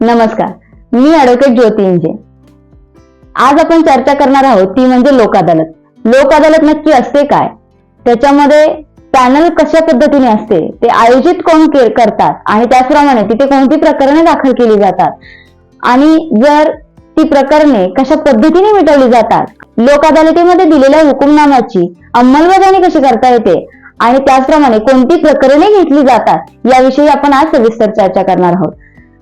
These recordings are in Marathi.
नमस्कार मी ॲडव्होकेट ज्योती इंजे. आज आपण चर्चा करणार आहोत ती म्हणजे लोक अदालत. लोक अदालत नक्की असते काय? त्याच्यामध्ये पॅनल कशा पद्धतीने असते? ते आयोजित कोण करतात? आणि त्याचप्रमाणे तिथे कोणती प्रकरणे दाखल केली जातात? आणि जर ती प्रकरणे कशा पद्धतीने मिटवली जातात? लोक अदालतीमध्ये दिलेल्या हुकुमनामाची अंमलबजावणी कशी करता येते? आणि त्याचप्रमाणे कोणती प्रकरणे घेतली जातात? याविषयी आपण आज सविस्तर चर्चा करणार आहोत.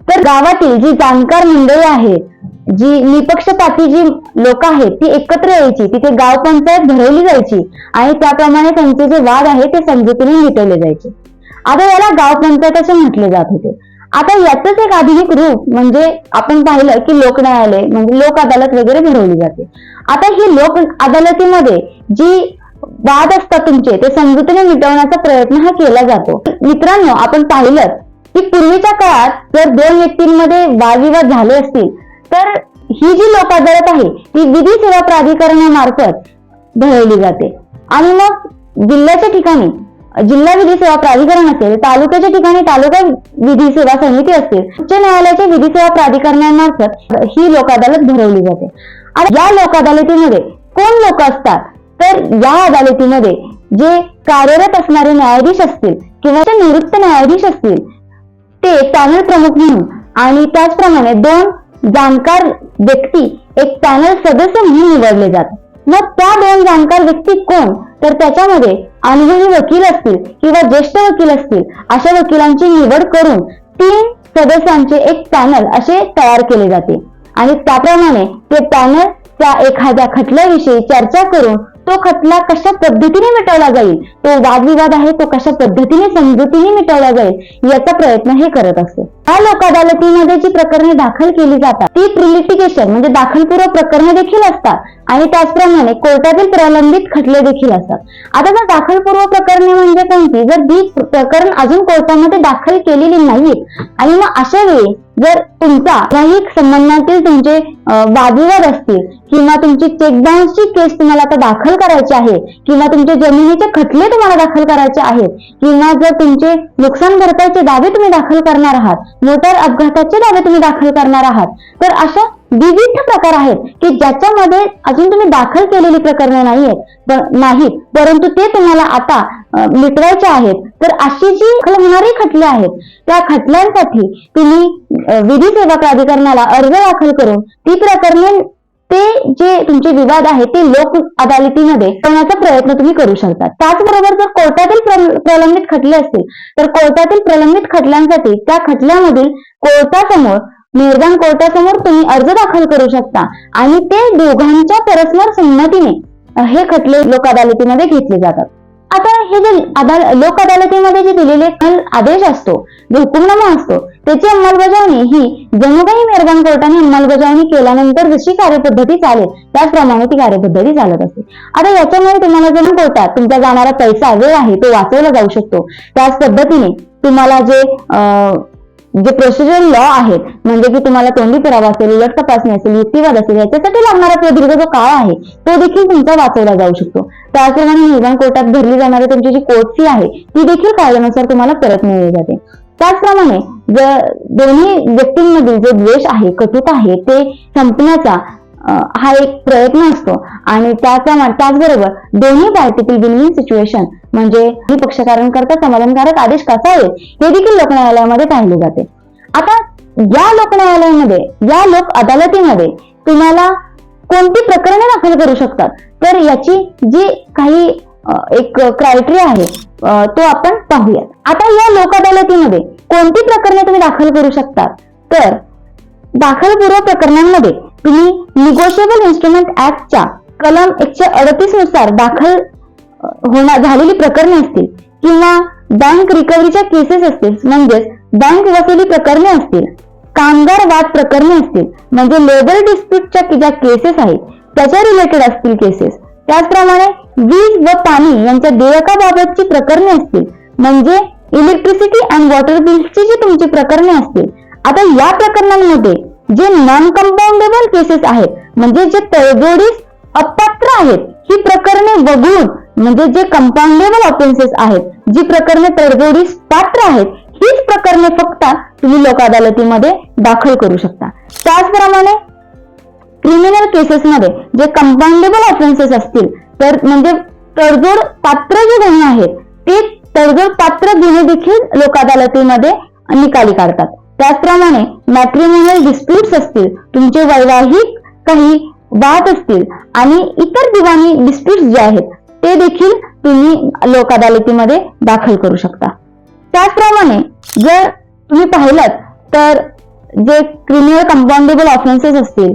तर गावातील जी जाणकार मंडळी आहेत जी निपक्षपाती जी लोक आहेत ती एकत्र यायची. तिथे गाव पंचायत भरवली जायची आणि त्याप्रमाणे त्यांचे जे वाद आहे ते समजुतीने मिटवले जायचे. आता याला गाव पंचायत असे म्हटले जात होते. आता याचंच एक आधुनिक रूप म्हणजे आपण पाहिलं की लोक न्यायालय म्हणजे लोक अदालत वगैरे भरवली जाते. आता ही लोक अदालतीमध्ये जी वाद असतात तुमचे ते समजुतीने मिटवण्याचा प्रयत्न हा केला जातो. मित्रांनो आपण पाहिलं की पूर्वीच्या काळात जर दोन व्यक्तींमध्ये वादविवाद झाले असतील तर ही जी लोक अदालत आहे ती विधी सेवा प्राधिकरणामार्फत भरवली जाते. आणि मग जिल्ह्याच्या ठिकाणी जिल्हा विधी सेवा प्राधिकरण असेल तालुक्याच्या ठिकाणी तालुका विधी सेवा समिती असतील उच्च न्यायालयाच्या विधी सेवा प्राधिकरणामार्फत ही लोक अदालत भरवली जाते. आणि या लोक अदालतीमध्ये कोण लोक असतात? तर या अदालतीमध्ये जे कार्यरत असणारे न्यायाधीश असतील किंवा निवृत्त न्यायाधीश असतील ते पॅनल प्रमुख म्हणून आणि त्याचप्रमाणे दोन जाणकार व्यक्ती एक पॅनल सदस्य म्हणून निवडले जातात मग त्या दोन जाणकार व्यक्ती कोण? तर त्याच्यामध्ये अनुभवी वकील असतील किंवा ज्येष्ठ वकील असतील अशा वकिलांची निवड करून तीन सदस्यांचे एक पॅनल असे तयार केले जाते. आणि त्याप्रमाणे ते पॅनल त्या एखाद्या खटल्याविषयी चर्चा करून तो खटला कशा पद्धतीने मिटवला जाईल? तो वादविवाद आहे तो कशा पद्धतीने समजुतीने मिटवला जाईल? याचा प्रयत्न हे करत असते. या लोक अदालतीमध्ये जी प्रकरणे दाखल केली जातात ती प्रिलिटिगेशन म्हणजे दाखलपूर्व प्रकरणे देखील असतात आणि त्याचप्रमाणे कोर्टातील प्रलंबित खटले देखील असतात. आता जर दाखलपूर्व प्रकरणे म्हणजे कोणती? जर ती प्रकरण अजून कोर्टामध्ये दाखल केलेली नाहीत आणि मग अशा वेळी जर तुमचा काही संबंधातील तुमचे वादविवाद असतील किंवा तुमची चेकबाउन्सची केस तुम्हाला आता दाखल करायची आहे किंवा तुमचे जमिनीचे खटले तुम्हाला दाखल करायचे आहेत किंवा जर तुमचे नुकसान भरपाईचे दावे तुम्ही दाखल करणार आहात मोटार अपघाताचे दावे तुम्ही दाखल करणार आहात. तर अशा विविध प्रकार आहेत की ज्याच्यामध्ये अजून तुम्ही दाखल केलेली प्रकरणे नाही आहेत नाहीत परंतु ते तुम्हाला आता मिटवायचे आहेत. तर अशी जी होणारी खटले आहेत त्या खटल्यांसाठी तुम्ही विधी सेवा प्राधिकरणाला अर्ज दाखल करून ती प्रकरणे ते जे तुमचे विवाद आहेत ते लोक अदालतीमध्ये करण्याचा प्रयत्न तुम्ही करू शकता. त्याचबरोबर जर कोर्टातील प्रलंबित खटले असतील तर कोर्टातील प्रलंबित खटल्यांसाठी त्या खटल्यामधील कोर्टासमोर निर्धान कोर्टासमोर तुम्ही अर्ज दाखल करू शकता. आणि ते दोघांच्या परस्पर संमतीने हे खटले लोक अदालतीमध्ये घेतले जातात. आता हे जे अदाल लोक अदालतीमध्ये जे दिलेले आदेश असतो जो हुकुमनामा असतो त्याची अंमलबजावणी ही जणू काही मेहरबान कोर्टाने अंमलबजावणी केल्यानंतर जशी कार्यपद्धती चालेल त्याचप्रमाणे ती कार्यपद्धती चालत असते. आता याच्यामुळे तुम्हाला जर कोर्टात तुमचा जाणारा पैसा वेळ आहे तो वाचवला जाऊ शकतो. त्याच पद्धतीने तुम्हाला जे अं, जे प्रोसिजर लॉ आहेत म्हणजे की तुम्हाला तोंडी पुरावा असेल उलट तपासणी असेल युक्तिवाद असेल याच्यासाठी लागणारा प्रदीर्घ जो काळ आहे तो देखील तुमचा वाचवला जाऊ शकतो. त्याचप्रमाणे निर्माण कोर्टात भरली जाणारी तुमची जी कोर्ट फी आहे ती देखील कायद्यानुसार तुम्हाला परत मिळली जाते. त्याचप्रमाणे जर दोन्ही व्यक्तींमधील जे द्वेष आहे कटुता आहे ते संपण्याचा हा एक प्रयत्न असतो. आणि त्याचा त्याचबरोबर दोन्ही पार्टीतील विन विन सिच्युएशन म्हणजे ही पक्षकारण करता समाधानकारक आदेश कसा येईल हे देखील लोक न्यायालयामध्ये पाहिले जाते. आता या लोक न्यायालयामध्ये या लोक अदालतीमध्ये तुम्हाला कोणती प्रकरणे दाखल करू शकतात? तर याची जी काही एक क्रायटेरिया आहे तो आपण पाहूयात. आता या लोक अदालतीमध्ये कोणती प्रकरणे तुम्ही दाखल करू शकतात तर दाखलपूर्व प्रकरणांमध्ये तुम्ही निगोशिएबल इन्स्ट्रुमेंट ऍक्टच्या कलम एकशे अडतीसनुसार दाखल होणार झालेली प्रकरणे असतील किंवा बँक रिकव्हरीच्या केसेस असतील म्हणजेच बँक वसुली प्रकरणे असतील कामगार वाद प्रकरणे असतील म्हणजे लेबर डिस्प्यूटच्या ज्या केसेस आहेत त्याच्या रिलेटेड असतील केसेस त्याचप्रमाणे वीज व पाणी यांच्या देयकाबाबतची प्रकरणे असतील म्हणजे इलेक्ट्रिसिटी अँड वॉटर बिल्सची जी तुमची प्रकरणे असतील. आता या प्रकरणांमध्ये जे नॉन कंपाऊंडेबल केसेस आहेत म्हणजे जे तडजोडीस अपात्र आहेत ही प्रकरणे वगळून म्हणजे जे कंपाऊंडेबल ऑफेन्सेस आहेत जी प्रकरणे तडजोडीस पात्र आहेत हीच प्रकरणे फक्त तुम्ही लोक अदालतीमध्ये दाखल करू शकता. त्याचप्रमाणे क्रिमिनल केसेसमध्ये जे कंपाऊंडेबल ऑफेन्सेस असतील तर म्हणजे तडजोड पात्र जे गुन्हे आहेत ते तडजोड पात्र गुन्हे देखील लोक अदालतीमध्ये निकाली काढतात. त्याचप्रमाणे मॅट्रिमोनियल डिस्प्यूट्स असतील तुमचे वैवाहिक काही वाद असतील आणि इतर दिवाणी डिस्प्यूट्स जे आहेत ते देखील तुम्ही लोक अदालतीमध्ये दाखल करू शकता. त्याचप्रमाणे जर तुम्ही पाहिलं तर जे क्रिमिनल कंपाऊंडेबल ऑफेन्सेस असतील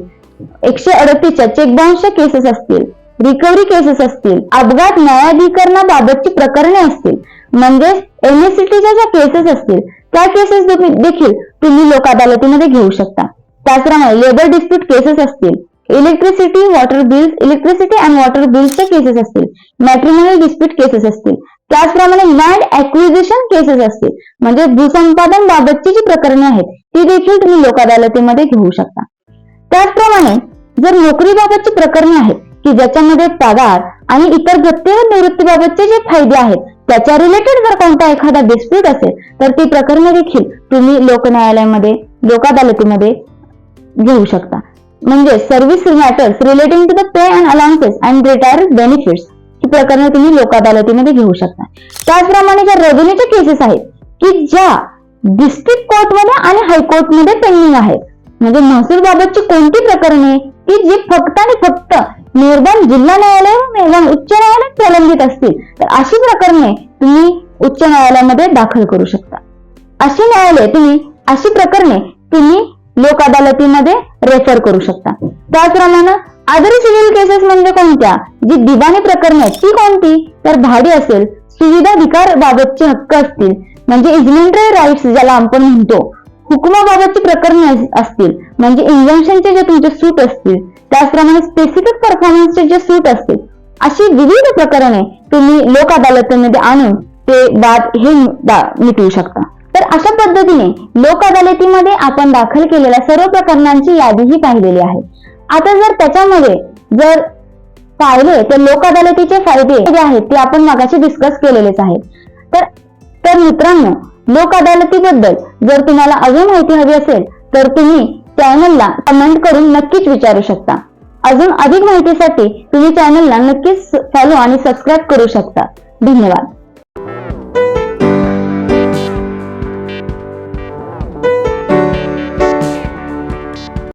एकशे अडतीसच्या चेकबाउन्सच्या केसेस असतील रिकव्हरी केसेस असतील अपघात न्यायाधिकरणाबाबतची प्रकरणे असतील म्हणजेच एनएससीटीच्या ज्या केसेस असतील त्या केसेस देखील तुम्ही लोक अदालतीमध्ये घेऊ शकता. त्याचप्रमाणे लेबर डिस्प्यूट केसेस असतील electricity water bills electricity and water बिल्सच्या cases असतील मॅट्रिमोनियल डिस्प्यूट केसेस असतील त्याचप्रमाणे लँड ऍक्विजिशन केसेस असतील म्हणजे भूसंपादन बाबतची जी प्रकरणे आहेत ती देखील तुम्ही लोक अदालतीमध्ये घेऊ शकता. त्याचप्रमाणे जर नोकरीबाबतची प्रकरणे आहेत की ज्याच्यामध्ये पगार आणि इतर भत्ते निवृत्तीबाबतचे जे फायदे आहेत त्याच्या रिलेटेड जर कोणता एखादा डिस्प्यूट असेल तर ती प्रकरणे देखील तुम्ही लोक न्यायालयामध्ये लोक अदालतीमध्ये घेऊ शकता. म्हणजे service matters relating to the pay and allowances and retire benefits ही प्रकरणे तुम्ही लोक अदालतीमध्ये घेऊ शकता. त्याचप्रमाणे ज्या रेव्हेन्यूच्या केसेस आहेत की ज्या डिस्ट्रिक्ट कोर्टमध्ये आणि हायकोर्टमध्ये पेंडिंग आहेत. म्हणजे महसूल बाबतची कोणती प्रकरणे की जी फक्त आणि फक्त निर्बंध जिल्हा न्यायालय व उच्च न्यायालय प्रलंबित असतील. तर अशी प्रकरणे तुम्ही उच्च न्यायालयामध्ये दाखल करू शकता. अशी न्यायालय तुम्ही अशी प्रकरणे तुम्ही लोक अदालतीमध्ये रेफर करू शकता. त्याचप्रमाणे आदरी सिव्हिल केसेस म्हणजे कोणत्या? जी दिवाणी प्रकरणे आहेत ती कोणती? तर भाडी असेल सुविधाधिकार बाबतचे हक्क असतील. म्हणजे इजमेंटरी राईट्स ज्याला आपण म्हणतो. हुकुमाबाबतची प्रकरणे असतील. म्हणजे इंजंक्शनचे जे तुमचे सूट असतील त्याचप्रमाणे स्पेसिफिक परफॉर्मन्सचे जे सूट असतील अशी विविध प्रकरणे तुम्ही लोक अदालतीमध्ये आणून ते वाद हे मिटवू शकता. तर अशा पद्धतीने लोक अदालतीमध्ये आपण दाखल केलेल्या सर्व प्रकरणांची यादीही पाहिलेली आहे. आता जर त्याच्यामध्ये जर पाहिले तर लोक अदालतीचे फायदे जे आहेत ते आपण मागाशी डिस्कस केलेलेच आहेत. तर तर मित्रांनो लोक अदालतीबद्दल जर तुम्हाला अजून माहिती हवी असेल तर तुम्ही चॅनलला कमेंट करून नक्कीच विचारू शकता. अजून अधिक माहितीसाठी तुम्ही चॅनलला नक्कीच फॉलो आणि सबस्क्राईब करू शकता. धन्यवाद.